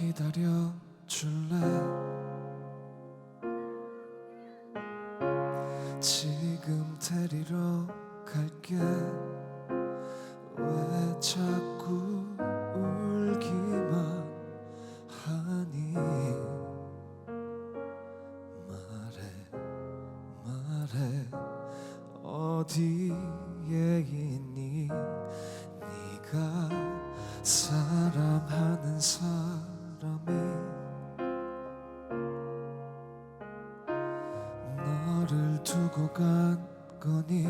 기다려 줄래? 지금 데리러 갈게. 왜 자꾸 울기만 하니? 말해 말해. 어디에 있니? 네가 사랑하는 사람 두고 간 거니?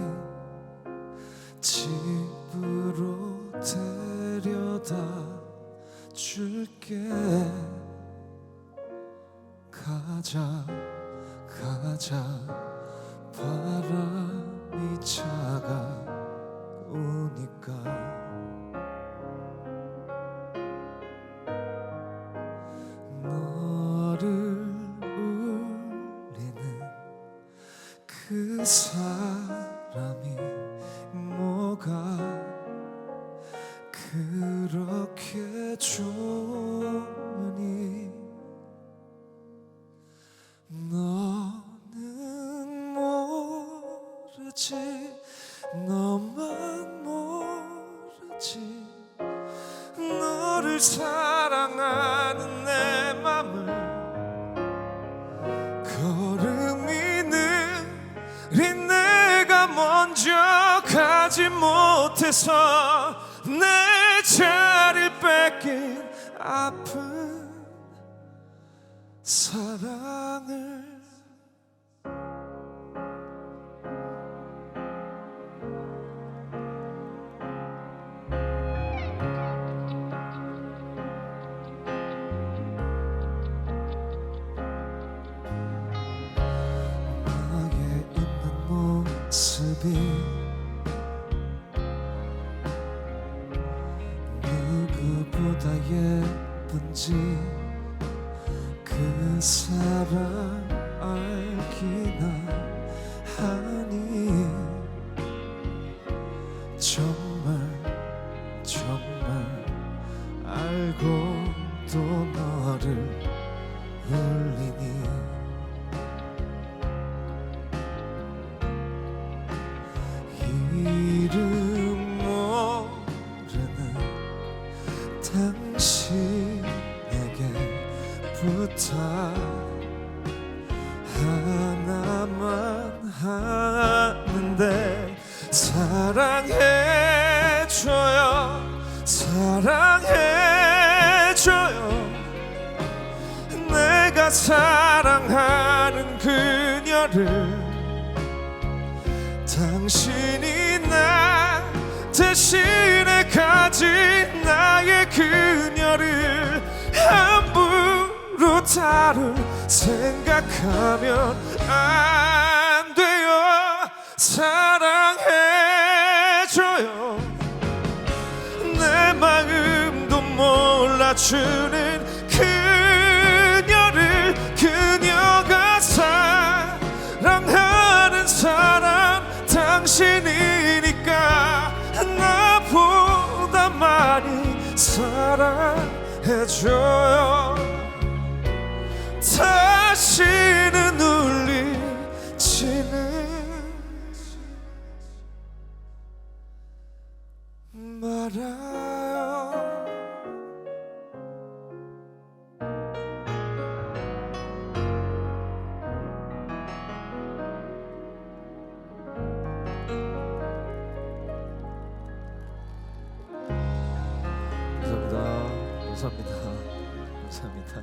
집으로 데려다 줄게. 가자 가자. 바람이 차가우니까 그 사람이 뭐가 그렇게 좋으니? 너는 모르지 너만 모르지. 너를 사랑하 못해서 내 자리를 뺏긴 아픈 사랑을 나의 있는 모습이 예쁜지 그 사람 알기나 하니 정말 정말 알고도 너를 울리니. 이름 부탁 하나만 하는데 사랑해줘요. 사랑해줘요. 내가 사랑하는 그녀를 당신이 나 대신 다룰 생각하면 안 돼요. 사랑해줘요. 내 마음도 몰라주는 그녀를 그녀가 사랑하는 사람 당신이니까 나보다 많이 사랑해줘요 다시는 울리지는 말아요 감사합니다. 감사합니다. 감사합니다.